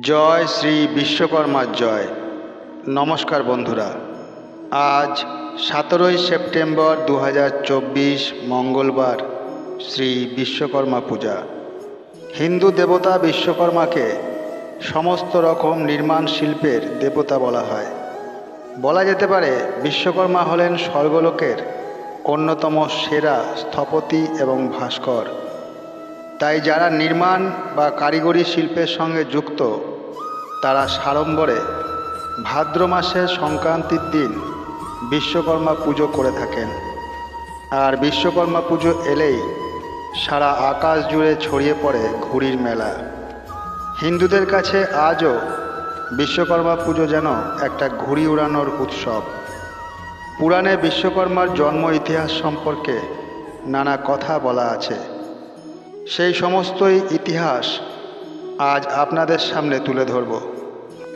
জয় শ্রী বিশ্বকর্মার জয়। নমস্কার বন্ধুরা, আজ সতেরোই সেপ্টেম্বর দু হাজার চব্বিশ মঙ্গলবার শ্রী বিশ্বকর্মা পূজা। হিন্দু দেবতা বিশ্বকর্মাকে সমস্ত রকম নির্মাণ শিল্পের দেবতা বলা হয়। বলা যেতে পারে, বিশ্বকর্মা হলেন স্বর্গলোকের অন্যতম সেরা স্থপতি এবং ভাস্কর। তাই যারা নির্মাণ বা কারিগরি শিল্পের সঙ্গে যুক্ত, তারা সাড়ম্বরে ভাদ্র মাসের সংক্রান্তির দিন বিশ্বকর্মা পুজো করে থাকেন। আর বিশ্বকর্মা পুজো এলেই সারা আকাশ জুড়ে ছড়িয়ে পড়ে ঘুড়ির মেলা। হিন্দুদের কাছে আজও বিশ্বকর্মা পুজো যেন একটা ঘুড়ি উড়ানোর উৎসব। পুরাণে বিশ্বকর্মার জন্ম ইতিহাস সম্পর্কে নানা কথা বলা আছে। সেই সমস্তই ইতিহাস আজ আপনাদের সামনে তুলে ধরব।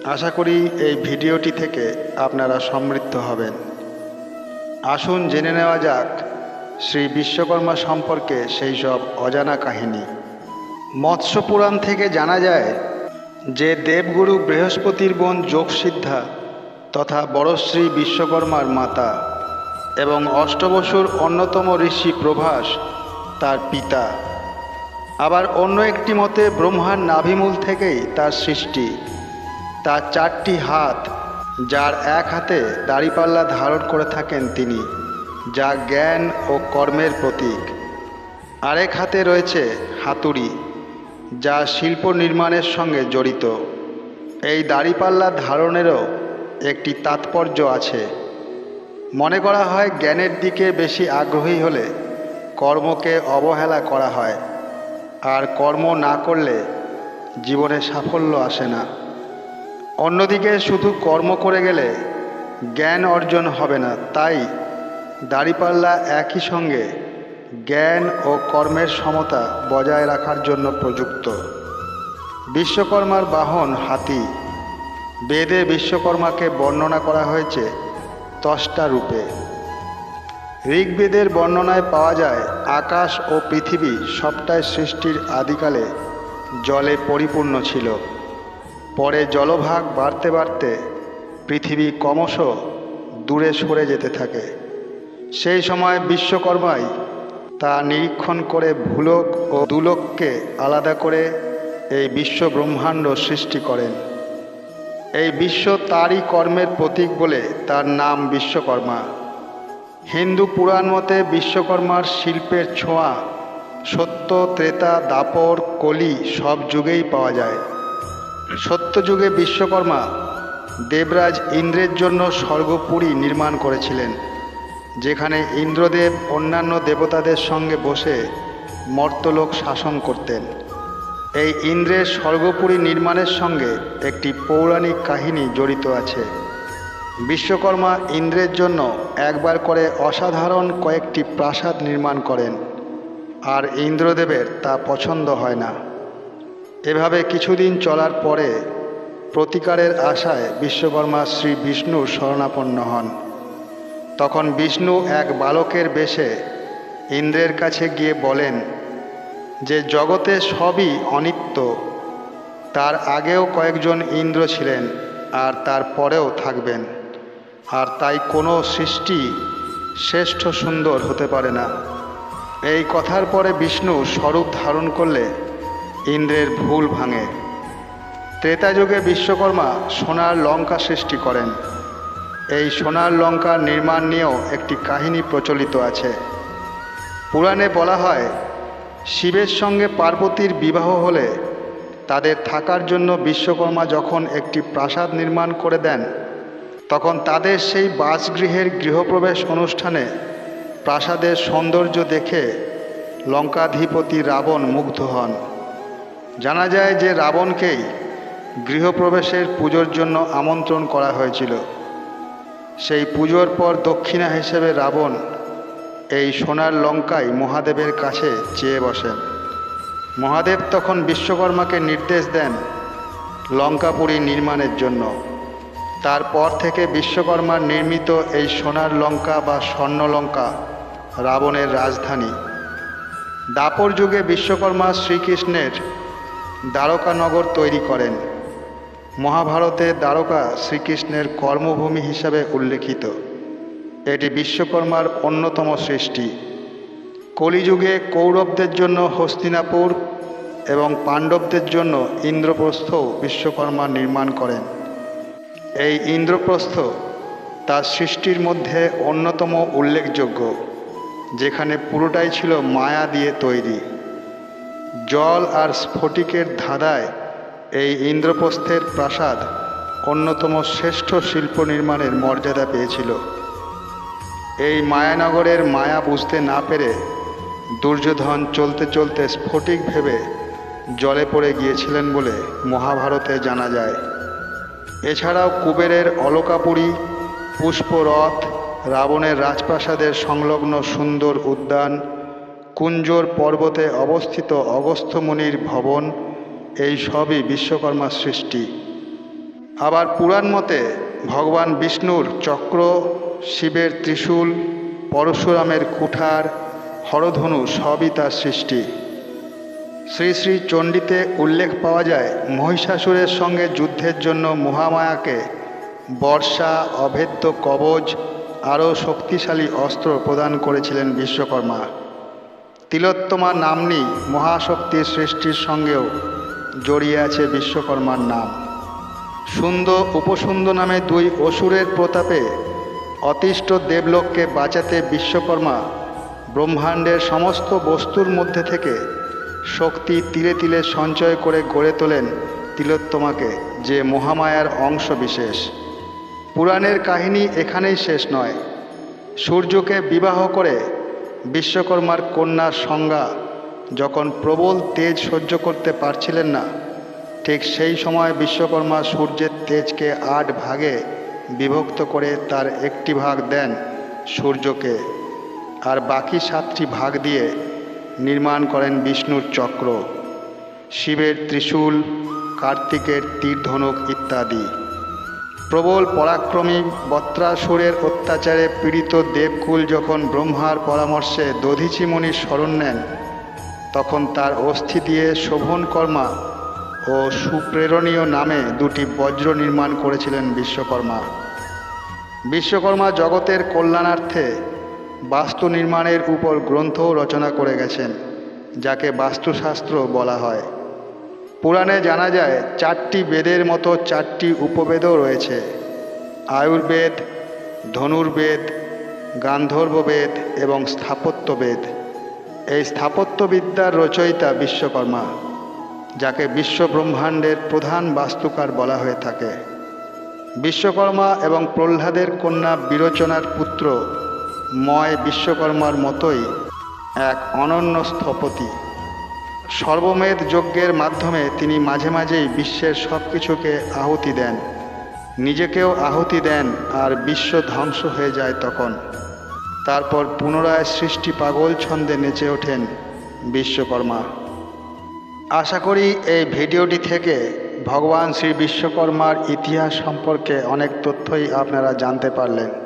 আশা করি এই ভিডিওটি থেকে আপনারা সমৃদ্ধ হবেন। আসুন জেনে নেওয়া যাক শ্রী বিশ্বকর্মা সম্পর্কে সেই সব অজানা কাহিনী। মৎস্য পুরাণ থেকে জানা যায় যে দেবগুরু বৃহস্পতির বোন যোগসিদ্ধা তথা বড়শ্রী বিশ্বকর্মার মাতা এবং অষ্টবসুর অন্যতম ঋষি প্রভাস তার পিতা। আবার অন্য একটি মতে, ব্রহ্মার নাভিমূল থেকেই তার সৃষ্টি। তার চারটি হাত, যার এক হাতে দাড়িপাল্লা ধারণ করে থাকেন তিনি, যা জ্ঞান ও কর্মের প্রতীক। আরেক হাতে রয়েছে হাতুড়ি, যা শিল্প নির্মাণের সঙ্গে জড়িত। এই দাড়িপাল্লা ধারণেরও একটি তাৎপর্য আছে। মনে করা হয় জ্ঞানের দিকে বেশি আগ্রহী হলে কর্মকে অবহেলা করা হয়। আর কর্ম না করলে জীবনে সাফল্য আসে না। অন্যদিকে শুধু কর্ম করে গেলে জ্ঞান অর্জন হবে না, তাই দাড়িপাল্লা একই সঙ্গে জ্ঞান ও কর্মের সমতা বজায় রাখার জন্য প্রযুক্ত। বিশ্বকর্মার বাহন হাতি। বেদে বিশ্বকর্মাকে বর্ণনা করা হয়েছে দশটা রূপে। ঋগ্বেদের বর্ণনায় পাওয়া যায়, আকাশ ও পৃথিবী সবটাই সৃষ্টির আদিকালে জলে পরিপূর্ণ ছিল। পরে জলভাগ বাড়তে বাড়তে পৃথিবী ক্রমশ দূরে সরে যেতে থাকে। সেই সময় বিশ্বকর্মাই তা নিরীক্ষণ করে ভূলোক ও দুলোককে আলাদা করে এই বিশ্ব ব্রহ্মাণ্ড সৃষ্টি করেন। এই বিশ্ব তারই কর্মের প্রতীক বলে তার নাম বিশ্বকর্মা। হিন্দু পুরাণ মতে বিশ্বকর্মার শিল্পের ছোঁয়া, সত্য, ত্রেতা, দাপর, কলি সব যুগেই পাওয়া যায়। সত্যযুগে বিশ্বকর্মা দেবরাজ ইন্দ্রের জন্য স্বর্গপুরী নির্মাণ করেছিলেন, যেখানে ইন্দ্রদেব অন্যান্য দেবতাদের সঙ্গে বসে মর্তলোক শাসন করতেন। এই ইন্দ্রের স্বর্গপুরী নির্মাণের সঙ্গে একটি পৌরাণিক কাহিনী জড়িত আছে। বিশ্বকর্মা ইন্দ্রের জন্য একবার করে অসাধারণ কয়েকটি প্রাসাদ নির্মাণ করেন, আর ইন্দ্রদেবের তা পছন্দ হয় না। এভাবে কিছুদিন চলার পরে প্রতিকারের আশায় বিশ্বকর্মা শ্রী বিষ্ণুর শরণাপন্ন হন। তখন বিষ্ণু এক বালকের বেশে ইন্দ্রের কাছে গিয়ে বলেন, যে জগতে সবই অনিত্য, তার আগেও কয়েকজন ইন্দ্র ছিলেন আর তার পরেও থাকবেন। আর তাই কোনো সৃষ্টি শ্রেষ্ঠ সুন্দর হতে পারে না। এই কথার পরে বিষ্ণু স্বরূপ ধারণ করলে ইন্দ্রের ভুল ভাঙে। ত্রেতাযুগে বিশ্বকর্মা সোনার লঙ্কা সৃষ্টি করেন। এই সোনার লঙ্কার নির্মাণ নিয়েও একটি কাহিনী প্রচলিত আছে। পুরাণে বলা হয়, শিবের সঙ্গে পার্বতীর বিবাহ হলে তাদের থাকার জন্য বিশ্বকর্মা যখন একটি প্রাসাদ নির্মাণ করে দেন তখন তাদের সেই বাসগৃহের গৃহপ্রবেশ অনুষ্ঠানে প্রাসাদের সৌন্দর্য দেখে লঙ্কাধিপতি রাবণ মুগ্ধ হন। জানা যায় যে রাবণকেই গৃহপ্রবেশের পুজোর জন্য আমন্ত্রণ করা হয়েছিল। সেই পুজোর পর দক্ষিণা হিসেবে রাবণ এই সোনার লঙ্কায় মহাদেবের কাছে চেয়ে বসেন। মহাদেব তখন বিশ্বকর্মাকে নির্দেশ দেন লঙ্কাপুরী নির্মাণের জন্য। তারপর থেকে বিশ্বকর্মার নির্মিত এই সোনার লঙ্কা বা স্বর্ণলঙ্কা রাবণের রাজধানী। দাপর যুগে বিশ্বকর্মা শ্রীকৃষ্ণের দ্বারকানগর তৈরি করেন। মহাভারতে দ্বারকা শ্রীকৃষ্ণের কর্মভূমি হিসাবে উল্লেখিত। এটি বিশ্বকর্মার অন্যতম সৃষ্টি। কলিযুগে কৌরবদের জন্য হস্তিনাপুর এবং পাণ্ডবদের জন্য ইন্দ্রপ্রস্থ বিশ্বকর্মা নির্মাণ করেন। এই ইন্দ্রপ্রস্থ তার সৃষ্টির মধ্যে অন্যতম উল্লেখযোগ্য, যেখানে পুরোটাই ছিল মায়া দিয়ে তৈরি। জল আর স্ফটিকের ধাঁধায় এই ইন্দ্রপ্রস্থের প্রাসাদ অন্যতম শ্রেষ্ঠ শিল্প নির্মাণের মর্যাদা পেয়েছিল। এই মায়ানগরের মায়া বুঝতে না পেরে দুর্যোধন চলতে চলতে স্ফটিক ভেবে জলে পড়ে গিয়েছিলেন বলে মহাভারতে জানা যায়। এছাড়াও কুবেরের অলকাপুরী, পুষ্পরথ, রাবণের রাজপ্রাসাদের সংলগ্ন সুন্দর উদ্যান, কুঞ্জোর পর্বতে অবস্থিত অগস্ত্যমুনির ভবন, এই সবই বিশ্বকর্মার সৃষ্টি। আবার পুরাণ মতে ভগবান বিষ্ণুর চক্র, শিবের ত্রিশূল, পরশুরামের কুঠার, হরধনু সবই তার সৃষ্টি। শ্রী শ্রী চণ্ডীতে উল্লেখ পাওয়া যায় মহিষাসুরের সঙ্গে যুদ্ধের জন্য মহামায়াকে। বর্ষা, অভেদ্য কবচ আরও শক্তিশালী অস্ত্র প্রদান করেছিলেন বিশ্বকর্মা। তিলোত্তমা নামনি মহাশক্তির সৃষ্টির সঙ্গেও জড়িয়ে আছে বিশ্বকর্মার নাম। সুন্দর উপসুন্দ নামে দুই অসুরের প্রতাপে অতিষ্ঠ দেবলোককে বাঁচাতে বিশ্বকর্মা ব্রহ্মাণ্ডের সমস্ত বস্তুর মধ্যে থেকে শক্তি তিলে তিলে সঞ্চয় করে গড়ে তোলেন তিলোত্তমাকে, যে মহামায়ার অংশ বিশেষ। পুরাণের কাহিনী এখানেই শেষ নয়। সূর্যকে বিবাহ করে বিশ্বকর্মার কন্যার সংজ্ঞা যখন প্রবল তেজ সহ্য করতে পারছিলেন না, ঠিক সেই সময় বিশ্বকর্মা সূর্যের তেজকে আট ভাগে বিভক্ত করে তার একটি ভাগ দেন সূর্যকে, আর বাকি সাতটি ভাগ দিয়ে নির্মাণ করেন বিষ্ণুর চক্র, শিবের ত্রিশূল, কার্তিকের তীরধনুক ইত্যাদি। প্রবল পরাক্রমী বত্রাসুরের অত্যাচারে পীড়িত দেবকুল যখন ব্রহ্মার পরামর্শে দধিচি মুনির শরণ নেন, তখন তার অস্থি দিয়ে শোভনকর্মা ও সুপ্রেরণীয় নামে দুটি বজ্র নির্মাণ করেছিলেন বিশ্বকর্মা। বিশ্বকর্মা জগতের কল্যাণার্থে বাস্তু নির্মাণের উপর গ্রন্থও রচনা করে গেছেন, যাকে বাস্তুশাস্ত্র বলা হয়। পুরাণে জানা যায়, চারটি বেদের মতো চারটি উপবেদও রয়েছে। আয়ুর্বেদ, ধনুর্বেদ, গান্ধর্ববেদ এবং স্থাপত্যবেদ। এই স্থাপত্যবিদ্যার রচয়িতা বিশ্বকর্মা, যাকে বিশ্ব ব্রহ্মাণ্ডের প্রধান বাস্তুকার বলা হয়ে থাকে। বিশ্বকর্মা এবং প্রহ্লাদের কন্যা বিরোচনার পুত্র ময় বিশ্বকর্মার মতোই এক অনন্য স্থপতি। সর্বমেধ যজ্ঞের মাধ্যমে তিনি মাঝে মাঝেই বিশ্বের সব কিছুকে আহুতি দেন। নিজেকেও আহুতি দেন আর বিশ্ব ধ্বংস হয়ে যায় তখন। তারপর পুনরায় সৃষ্টি পাগল ছন্দে নেচে ওঠেন বিশ্বকর্মা। আশা করি এই ভিডিওটি থেকে ভগবান শ্রী বিশ্বকর্মার ইতিহাস সম্পর্কে অনেক তথ্যই আপনারা জানতে পারলেন।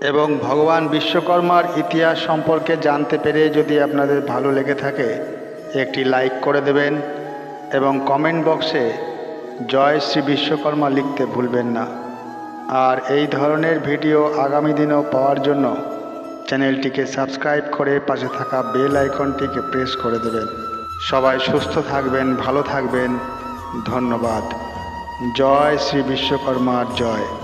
এবং ভগবান বিশ্বকর্মার ইতিহাস সম্পর্কে জানতে পেরে যদি আপনাদের ভালো লেগে থাকে, একটি লাইক করে দেবেন এবং কমেন্ট বক্সে জয় শ্রী বিশ্বকর্মা লিখতে ভুলবেন না। আর এই ধরনের ভিডিও আগামী দিনেও পাওয়ার জন্য চ্যানেলটিকে সাবস্ক্রাইব করে পাশে থাকা বেল আইকনটিকে প্রেস করে দেবেন। সবাই সুস্থ থাকবেন, ভালো থাকবেন। ধন্যবাদ। জয় শ্রী বিশ্বকর্মার জয়।